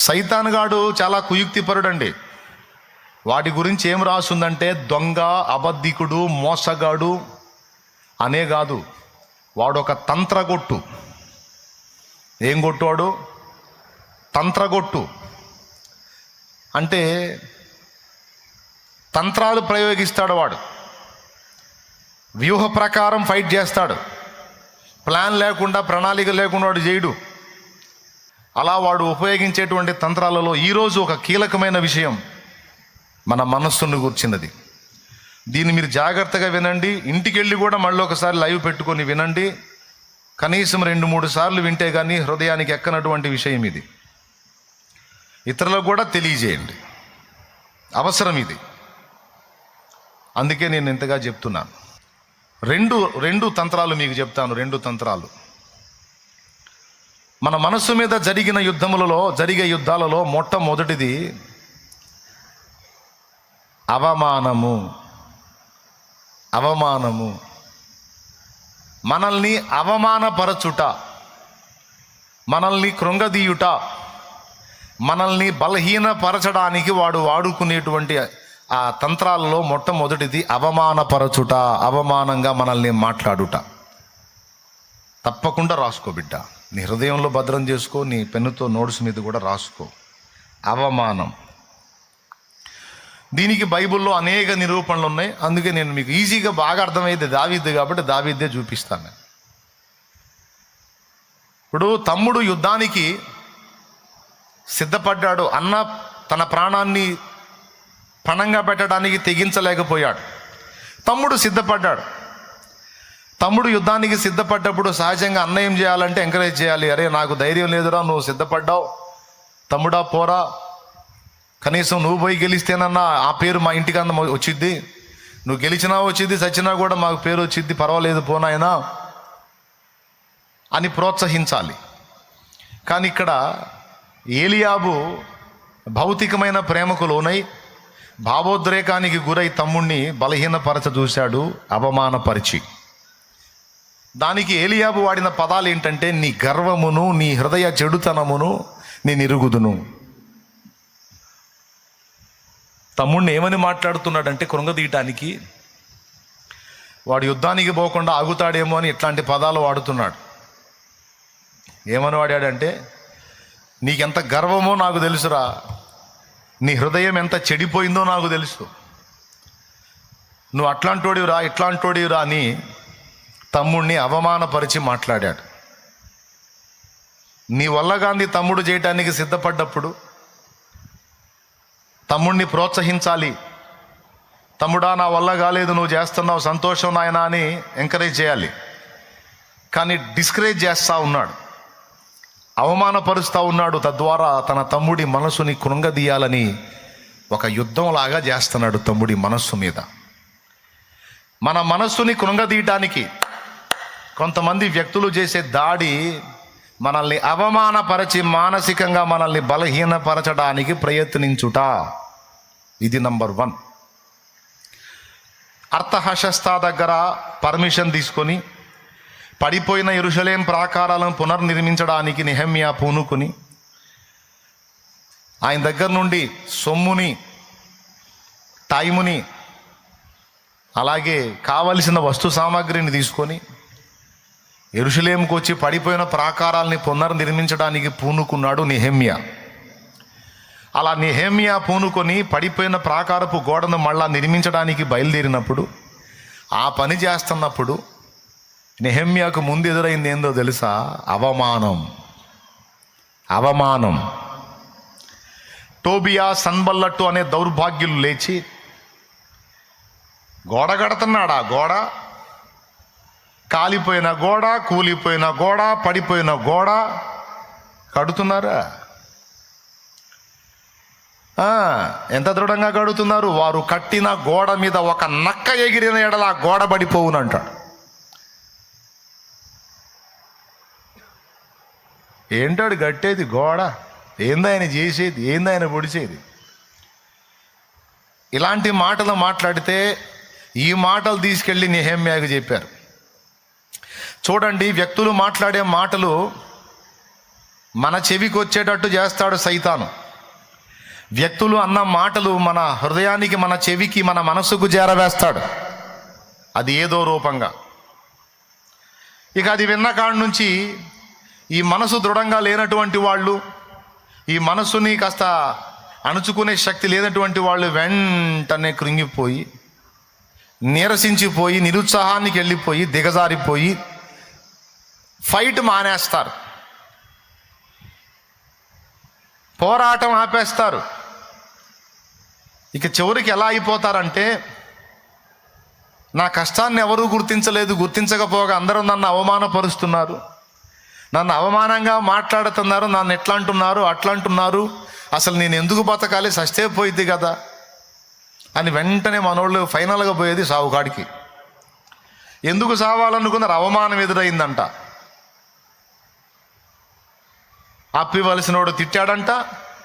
సైతాన్గాడు చాలా కుయుక్తిపరుడండి. వాటి గురించి ఏం రాసిందంటే దొంగ అబద్ధికుడు మోసగాడు అనే కాదు. వాడొక తంత్రగొట్టు. ఏం కొట్టువాడు తంత్రగొట్టు. అంటే తంత్రాలు ప్రయోగిస్తాడు వాడు. వ్యూహ ప్రకారం ఫైట్ చేస్తాడు. ప్లాన్ లేకుండా ప్రణాళిక లేకుండా వాడు చేయడు. అలా వాడు ఉపయోగించేటువంటి తంత్రాలలో ఈరోజు ఒక కీలకమైన విషయం మన మనస్సును కూర్చున్నది దీన్ని మీరు జాగ్రత్తగా వినండి. ఇంటికి వెళ్ళి కూడా మళ్ళీ ఒకసారి లైవ్ పెట్టుకొని వినండి. కనీసం రెండు మూడు సార్లు వింటే కానీ హృదయానికి ఎక్కనటువంటి విషయం ఇది. ఇతరులకు కూడా తెలియజేయండి. అవసరం ఇది. అందుకే నేను ఇంతగా చెప్తున్నాను. రెండు రెండు తంత్రాలు మీకు చెప్తాను. రెండు తంత్రాలు. మన మనస్సు మీద జరిగిన యుద్ధములలో జరిగే యుద్ధాలలో మొట్టమొదటిది అవమానము. అవమానము. మనల్ని అవమానపరచుట. మనల్ని కృంగదీయుట. మనల్ని బలహీనపరచడానికి వాడు వాడుకునేటువంటి ఆ తంత్రాలలో మొట్టమొదటిది అవమానపరచుట అవమానంగా మనల్ని మాట్లాడుట. తప్పకుండా రాసుకో బిడ్డ. నీ హృదయంలో భద్రం చేసుకో నీ పెన్నుతో నోట్స్ మీద కూడా రాసుకో. అవమానం. దీనికి బైబిల్లో అనేక నిరూపణలు ఉన్నాయి. అందుకే నేను మీకు ఈజీగా బాగా అర్థమైంది దావిద్ది కాబట్టి దావిద్దే చూపిస్తాను నేను. ఇప్పుడు తమ్ముడు యుద్ధానికి సిద్ధపడ్డాడు. అన్న తన ప్రాణాన్ని పణంగా పెట్టడానికి తెగించలేకపోయాడు. తమ్ముడు సిద్ధపడ్డాడు. తమ్ముడు యుద్ధానికి సిద్ధపడ్డప్పుడు సహజంగా అన్నయం చేయాలంటే ఎంకరేజ్ చేయాలి. అరే నాకు ధైర్యం లేదురా నువ్వు సిద్ధపడ్డావు. తమ్ముడా పోరా. కనీసం నువ్వు పోయి గెలిస్తేనన్నా ఆ పేరు మా ఇంటికి అన్న వచ్చిద్ది. నువ్వు గెలిచినా వచ్చింది చచ్చినా కూడా మాకు పేరు వచ్చిద్ది. పర్వాలేదు పోనాయనా అని ప్రోత్సహించాలి. కానీ ఇక్కడ ఏలియాబు భౌతికమైన ప్రేమకు లోనై భావోద్రేకానికి గురై తమ్ముణ్ణి బలహీనపరచ చూశాడు అవమానపరిచి. దానికి ఏలియాబు వాడిన పదాలు ఏంటంటే నీ గర్వమును నీ హృదయ చెడుతనమును నేను ఇరుగుదును. తమ్ముడిని ఏమని మాట్లాడుతున్నాడంటే కృంగదీయటానికి వాడు యుద్ధానికి పోకుండా ఆగుతాడేమో అని ఇట్లాంటి పదాలు వాడుతున్నాడు. ఏమని వాడాడంటే నీకెంత గర్వమో నాకు తెలుసురా. నీ హృదయం ఎంత చెడిపోయిందో నాకు తెలుసు. నువ్వు అట్లాంటోడివిరా ఇట్లాంటోడివిరా అని తమ్ముడిని అవమానపరిచి మాట్లాడాడు. నీ వల్ల గాంధీ తమ్ముడు చేయటానికి సిద్ధపడ్డప్పుడు తమ్ముడిని ప్రోత్సహించాలి. తమ్ముడా నా వల్ల కాలేదు నువ్వు చేస్తున్నావు సంతోషం నాయన అని ఎంకరేజ్ చేయాలి. కానీ డిస్కరేజ్ చేస్తూ ఉన్నాడు. అవమానపరుస్తూ ఉన్నాడు తద్వారా తన తమ్ముడి మనసుని కృంగదీయాలని ఒక యుద్ధంలాగా చేస్తున్నాడు తమ్ముడి మనస్సు మీద. మన మనస్సుని కృంగదీయటానికి కొంతమంది వ్యక్తులు చేసే దాడి మనల్ని అవమానపరచి మానసికంగా మనల్ని బలహీనపరచడానికి ప్రయత్నించుట. ఇది నంబర్ వన్. అర్థహశస్త దగ్గర పర్మిషన్ తీసుకొని పడిపోయిన ఇరుషలేం ప్రాకారాలను పునర్నిర్మించడానికి నిహమ్యా పూనుకొని ఆయన దగ్గర నుండి సొమ్ముని టైముని అలాగే కావలసిన వస్తు సామాగ్రిని తీసుకొని ఎరుషలేంకి వచ్చి పడిపోయిన ప్రాకారాల్ని పునర్నిర్మించడానికి పూనుకున్నాడు నిహెమ్యా. అలా నిహేమియా పూనుకొని పడిపోయిన ప్రాకారపు గోడను మళ్ళా నిర్మించడానికి బయలుదేరినప్పుడు ఆ పని చేస్తున్నప్పుడు నెహమ్యాకు ముందు ఎదురైంది ఏందో తెలుసా? అవమానం. అవమానం. టోబియా సన్బల్లట్టు అనే దౌర్భాగ్యులు లేచి గోడ కడుతున్నాడా? గోడ? కాలిపోయిన గోడ కూలిపోయిన గోడ పడిపోయిన గోడ. కడుతున్నారా? ఎంత దృఢంగా కడుతున్నారు? వారు కట్టిన గోడ మీద ఒక నక్క ఎగిరిన ఎడల ఆ గోడ పడిపోవునంటాడు. ఏంటాడు కట్టేది గోడ? ఏందాయన చేసేది? ఏందాయన పొడిచేది? ఇలాంటి మాటలు మాట్లాడితే ఈ మాటలు తీసుకెళ్ళి నిహమ్యాకు చెప్పారు. చూడండి వ్యక్తులు మాట్లాడే మాటలు మన చెవికి వచ్చేటట్టు చేస్తాడు సైతాను. వ్యక్తులు అన్న మాటలు మన హృదయానికి మన చెవికి మన మనసుకు చేరవేస్తాడు. అది ఏదో రూపంగా. ఇక అది విన్న కాడ నుంచి ఈ మనసు దృఢంగా లేనటువంటి వాళ్ళు ఈ మనసుని కాస్త అణుచుకునే శక్తి లేనటువంటి వాళ్ళు వెంటనే కృంగిపోయి నీరసించిపోయి నిరుత్సాహానికి వెళ్ళిపోయి దిగజారిపోయి ఫైట్ మానేస్తారు. పోరాటం ఆపేస్తారు. ఇక చివరికి ఎలా అయిపోతారంటే నా కష్టాన్ని ఎవరూ గుర్తించలేదు గుర్తించకపోగా అందరూ నన్ను అవమానపరుస్తున్నారు. నన్ను అవమానంగా మాట్లాడుతున్నారు నన్ను ఎట్లా అంటున్నారు అట్లా అంటున్నారు అసలు నేను ఎందుకు బతకాలి? సస్తే పోయిద్ది కదా అని వెంటనే మనోళ్ళు ఫైనల్గా పోయేది సావుకాడికి. ఎందుకు సావాలనుకున్నారు? అవమానం ఎదురైందంట. అప్పివలసినోడు తిట్టాడంట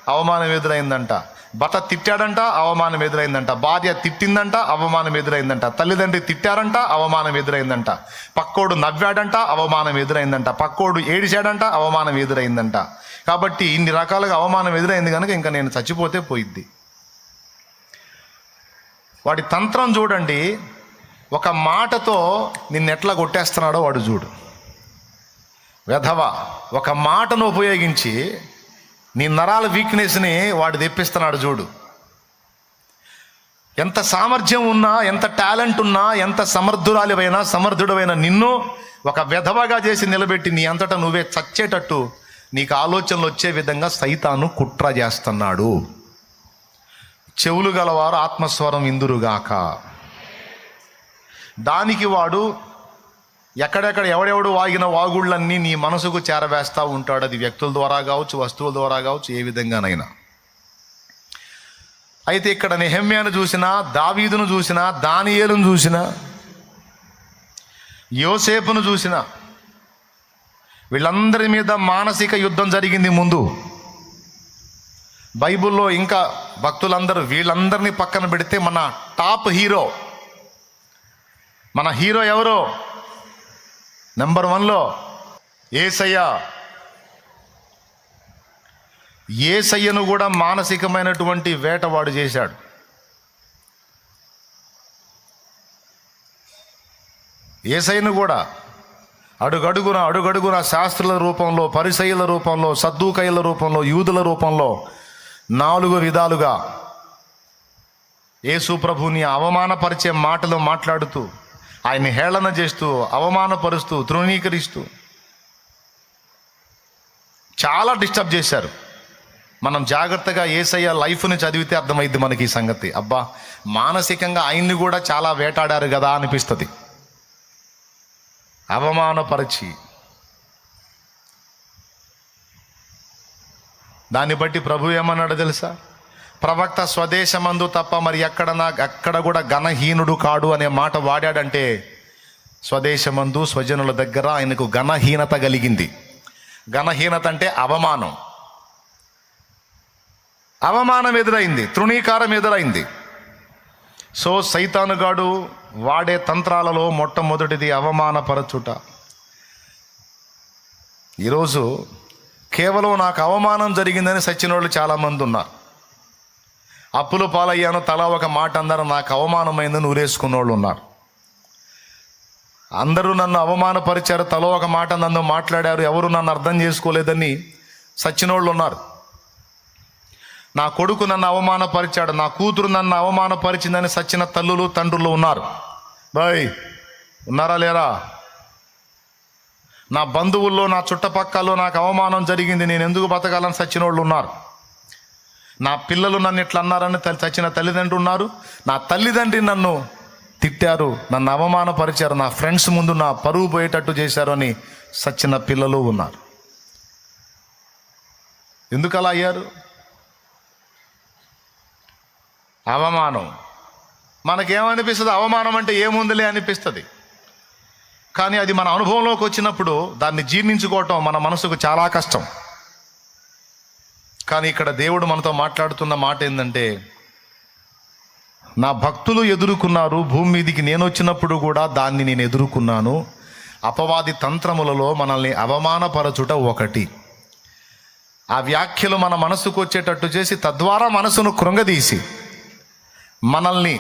అవమానం ఎదురైందంట. భర్త తిట్టాడంట అవమానం ఎదురైందంట. భార్య తిట్టిందంట అవమానం ఎదురైందంట. తల్లిదండ్రి తిట్టారంట అవమానం ఎదురైందంట. పక్కోడు నవ్వాడంట అవమానం ఎదురైందంట. పక్కోడు ఏడిచాడంట అవమానం ఎదురైందంట. కాబట్టి ఇన్ని రకాలుగా అవమానం ఎదురైంది కనుక ఇంకా నేను చచ్చిపోతే పోయిద్ది. వాడి తంత్రం చూడండి. ఒక మాటతో నిన్నెట్లా కొట్టేస్తున్నాడో వాడు చూడు. వెధవ ఒక మాటను ఉపయోగించి నీ నరాల వీక్నెస్ని వాడు తెప్పిస్తున్నాడు చూడు. ఎంత సామర్థ్యం ఉన్నా ఎంత టాలెంట్ ఉన్నా ఎంత సమర్థురాలివైనా సమర్థుడవైన నిన్ను ఒక వెధవగా చేసి నిలబెట్టి నీ అంతటా నువ్వే చచ్చేటట్టు నీకు ఆలోచనలు వచ్చే విధంగా సైతాను కుట్ర చేస్తున్నాడు. చెవులు గలవారు ఆత్మస్వరం ఇందురుగాక. దానికి వాడు ఎక్కడెక్కడ ఎవడెవడు వాగిన వాగుళ్ళన్నీ నీ మనసుకు చేరవేస్తూ ఉంటాడు. అది వ్యక్తుల ద్వారా కావచ్చు వస్తువుల ద్వారా కావచ్చు ఏ విధంగానైనా. అయితే ఇక్కడ నెహమ్యాను చూసినా దావీదును చూసినా దానియేలును చూసినా యోసేపును చూసినా వీళ్ళందరి మీద మానసిక యుద్ధం జరిగింది ముందు. బైబిల్లో ఇంకా భక్తులందరూ వీళ్ళందరినీ పక్కన పెడితే మన టాప్ హీరో మన హీరో ఎవరో? నెంబర్ వన్లో ఏసయ్య. ఏసయ్యను కూడా మానసికమైనటువంటి వేటవాడు చేశాడు. ఏసయ్యను కూడా అడుగడుగున అడుగడుగున శాస్త్రుల రూపంలో పరిసయుల రూపంలో సద్దుకైల రూపంలో యూదుల రూపంలో నాలుగు విధాలుగా యేసు ప్రభుని అవమానపరిచే మాటలు మాట్లాడుతూ ఆయన్ని హేళన చేస్తూ అవమానపరుస్తూ తృణీకరిస్తూ చాలా డిస్టర్బ్ చేశారు. మనం జాగ్రత్తగా ఏసయ్య లైఫ్ని చదివితే అర్థమైంది మనకి ఈ సంగతి. అబ్బా మానసికంగా ఆయన్ని కూడా చాలా వేటాడారు కదా అనిపిస్తుంది. అవమానపరిచి దాన్ని బట్టి ప్రభు ఏమన్నాడు తెలుసా? ప్రవక్త స్వదేశమందు తప్ప మరి ఎక్కడ నా ఎక్కడ కూడా ఘనహీనుడు కాడు అనే మాట వాడాడంటే స్వదేశమందు స్వజనుల దగ్గర ఆయనకు ఘనహీనత కలిగింది. ఘనహీనత అంటే అవమానం. అవమానం ఎదురైంది తృణీకారం ఎదురైంది. సో సైతానుగాడు వాడే తంత్రాలలో మొట్టమొదటిది అవమానపరచుట. ఈరోజు కేవలం నాకు అవమానం జరిగిందని సచ్చినోళ్ళు చాలామంది ఉన్నారు. అప్పులు పాలయ్యాను. తల ఒక మాట అందరూ నాకు అవమానమైందని ఊరేసుకున్న వాళ్ళు ఉన్నారు. అందరూ నన్ను అవమానపరిచారు. తలో ఒక మాట నన్ను మాట్లాడారు. ఎవరు నన్ను అర్థం చేసుకోలేదని సచ్చినోళ్ళు ఉన్నారు. నా కొడుకు నన్ను అవమానపరిచాడు. నా కూతురు నన్ను అవమానపరిచిందని సచ్చిన తల్లులు తండ్రులు ఉన్నారు. బాయ్ ఉన్నారా లేరా? నా బంధువుల్లో నా చుట్టపక్కల్లో నాకు అవమానం జరిగింది. నేను ఎందుకు బతకాలని సచ్చిన వాళ్ళు ఉన్నారు. నా పిల్లలు నన్ను ఇట్లా అన్నారని తల్లి చచ్చిన తల్లిదండ్రులు ఉన్నారు. నా తల్లిదండ్రి నన్ను తిట్టారు. నన్ను అవమానపరిచారు. నా ఫ్రెండ్స్ ముందు నా పరువు పోయేటట్టు చేశారు అని సచ్చిన పిల్లలు ఉన్నారు. ఎందుకు అలా అయ్యారు? అవమానం. మనకేమనిపిస్తుంది? అవమానం అంటే ఏముందిలే అనిపిస్తుంది. కానీ అది మన అనుభవంలోకి వచ్చినప్పుడు దాన్ని జీర్ణించుకోవటం మన మనసుకు చాలా కష్టం. కానీ ఇక్కడ దేవుడు మనతో మాట్లాడుతున్న మాట ఏంటంటే నా భక్తులు ఎదుర్కొన్నారు భూమి మీదికి నేను వచ్చినప్పుడు కూడా దాన్ని నేను ఎదుర్కొన్నాను. అపవాది తంత్రములలో మనల్ని అవమానపరచుట ఒకటి. ఆ వ్యాఖ్యలు మన మనసుకు వచ్చేటట్టు చేసి తద్వారా మనసును కృంగదీసి మనల్ని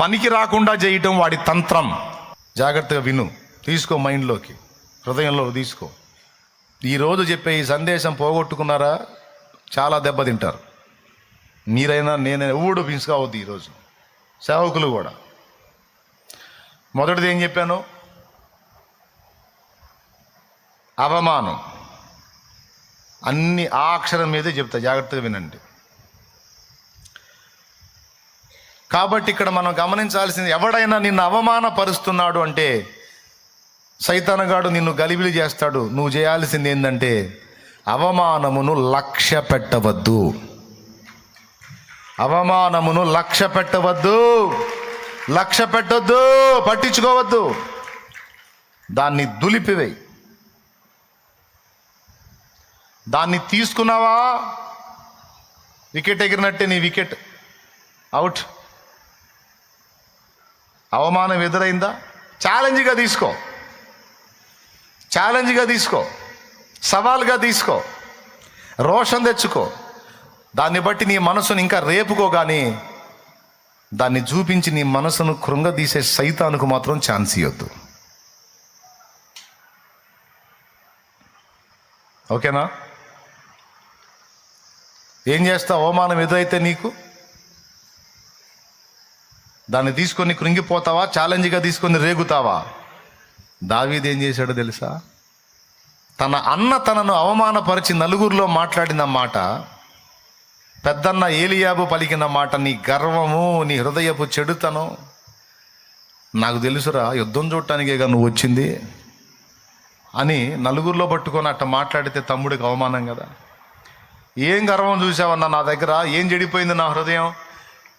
పనికి రాకుండా చేయటం వాడి తంత్రం. జాగ్రత్తగా విను. తీసుకో మైండ్లోకి. హృదయంలో తీసుకో. ఈరోజు చెప్పే ఈ సందేశం పోగొట్టుకున్నారా? చాలా దెబ్బతింటారు మీరైనా నేనైనా ఎవడు మిస్ ఈరోజు సేవకులు కూడా. మొదటిది ఏం చెప్పాను? అవమానం. అన్ని ఆ అక్షరం మీదే చెప్తా జాగ్రత్తగా వినండి. కాబట్టి ఇక్కడ మనం గమనించాల్సింది ఎవడైనా నిన్ను అవమానపరుస్తున్నాడు అంటే సైతానగాడు నిన్ను గలిబిలి చేస్తాడు. నువ్వు చేయాల్సింది ఏంటంటే అవమానమును లక్ష్య పెట్టవద్దు. అవమానమును లక్ష్య పెట్టవద్దు. లక్ష్య పెట్టొద్దు పట్టించుకోవద్దు. దాన్ని దులిపివేయి. దాన్ని తీసుకున్నావా? వికెట్ ఎగిరినట్టే నీ వికెట్. అవుట్. అవమానం ఎదురైందా? ఛాలెంజ్గా తీసుకో. ఛాలెంజ్గా తీసుకో. సవాల్గా తీసుకో. రోషం తెచ్చుకో. దాన్ని బట్టి నీ మనసును ఇంకా రేపుకో కానీ దాన్ని చూపించి నీ మనసును కృంగదీసే సైతానికి మాత్రం ఛాన్స్ ఇవ్వద్దు ఓకేనా? ఏం చేస్తావు? అవమానం ఎదురైతే నీకు? దాన్ని తీసుకొని కృంగిపోతావా? ఛాలెంజ్గా తీసుకొని రేగుతావా? దావీది ఏం చేశాడో తెలుసా? తన అన్న తనను అవమానపరిచి నలుగురిలో మాట్లాడిన మాట పెద్దన్న ఏలియాబు పలికిన మాట నీ గర్వము నీ హృదయపు చెడుతనం నాకు తెలుసురా యుద్ధం చూడటానికేగా నువ్వు వచ్చింది అని నలుగురిలో పట్టుకొని అట్ట మాట్లాడితే తమ్ముడికి అవమానం కదా. ఏం గర్వం చూసావన్నా నా దగ్గర? ఏం చెడిపోయింది నా హృదయం?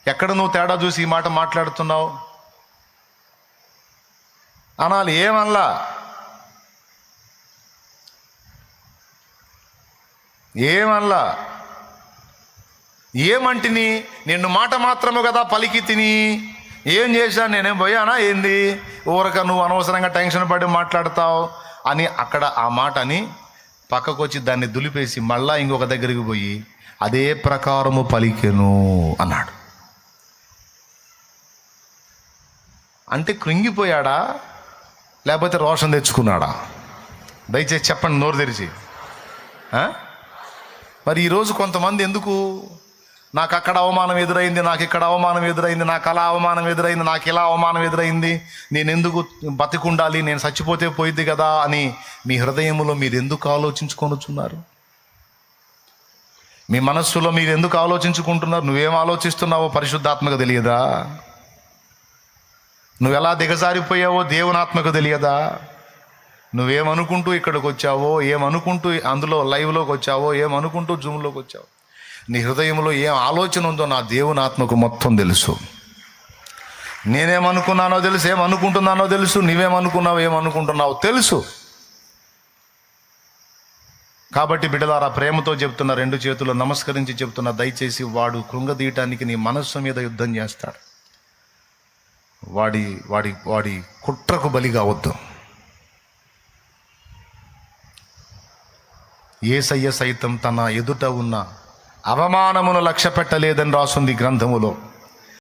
ఎక్కడ నువ్వు తేడా చూసి ఈ మాట మాట్లాడుతున్నావు? అనాలి ఏమనలా? ఏమనలా? ఏమంటిని? నిన్ను మాట మాత్రము కదా పలికి తిని ఏం చేశాను? నేనేం పోయానా? ఏంది? ఊరక నువ్వు అనవసరంగా టెన్షన్ పడి మాట్లాడతావు అని అక్కడ ఆ మాట అని పక్కకు వచ్చి దాన్ని దులిపేసి మళ్ళా ఇంకొక దగ్గరికి పోయి అదే ప్రకారము పలికెను అన్నాడు. అంటే కృంగిపోయాడా? లేకపోతే రోషన్ తెచ్చుకున్నాడా? దయచేసి చెప్పండి నోరు తెరిచి. మరి ఈరోజు కొంతమంది ఎందుకు? నాకు అక్కడ అవమానం ఎదురైంది నాకు ఇక్కడ అవమానం ఎదురైంది నాకు అలా అవమానం ఎదురైంది నాకు ఇలా అవమానం ఎదురైంది. నేను ఎందుకు బతికుండాలి నేను చచ్చిపోతే పోయింది కదా అని మీ హృదయంలో మీరు ఎందుకు ఆలోచించుకొనుచున్నారు మీ మనస్సులో మీరు ఎందుకు ఆలోచించుకుంటున్నారు? నువ్వేం ఆలోచిస్తున్నావో పరిశుద్ధాత్మక తెలియదా? నువ్వు ఎలా దిగజారిపోయావో దేవునాత్మకు తెలియదా? నువ్వేమనుకుంటూ ఇక్కడికి వచ్చావో ఏమనుకుంటూ అందులో లైవ్లోకి వచ్చావో ఏమనుకుంటూ జూమ్లోకి వచ్చావో? నీ హృదయంలో ఏం ఆలోచన ఉందో నా దేవుని ఆత్మకు మొత్తం తెలుసు. నేనేమనుకున్నానో తెలుసు ఏమనుకుంటున్నానో తెలుసు నువ్వేమనుకున్నావు ఏమనుకుంటున్నావో తెలుసు. కాబట్టి బిడ్డలారా ప్రేమతో చెప్తున్న రెండు చేతులు నమస్కరించి చెప్తున్న దయచేసి వాడు కృంగదీయటానికి నీ మనస్సు మీద యుద్ధం చేస్తాడు. వాడి వాడి వాడి కుట్రకు బలి కావద్దు ఏసయ్య సైతం తన ఎదుట ఉన్న అవమానమును లక్ష్య పెట్టలేదని రాసుంది గ్రంథములో.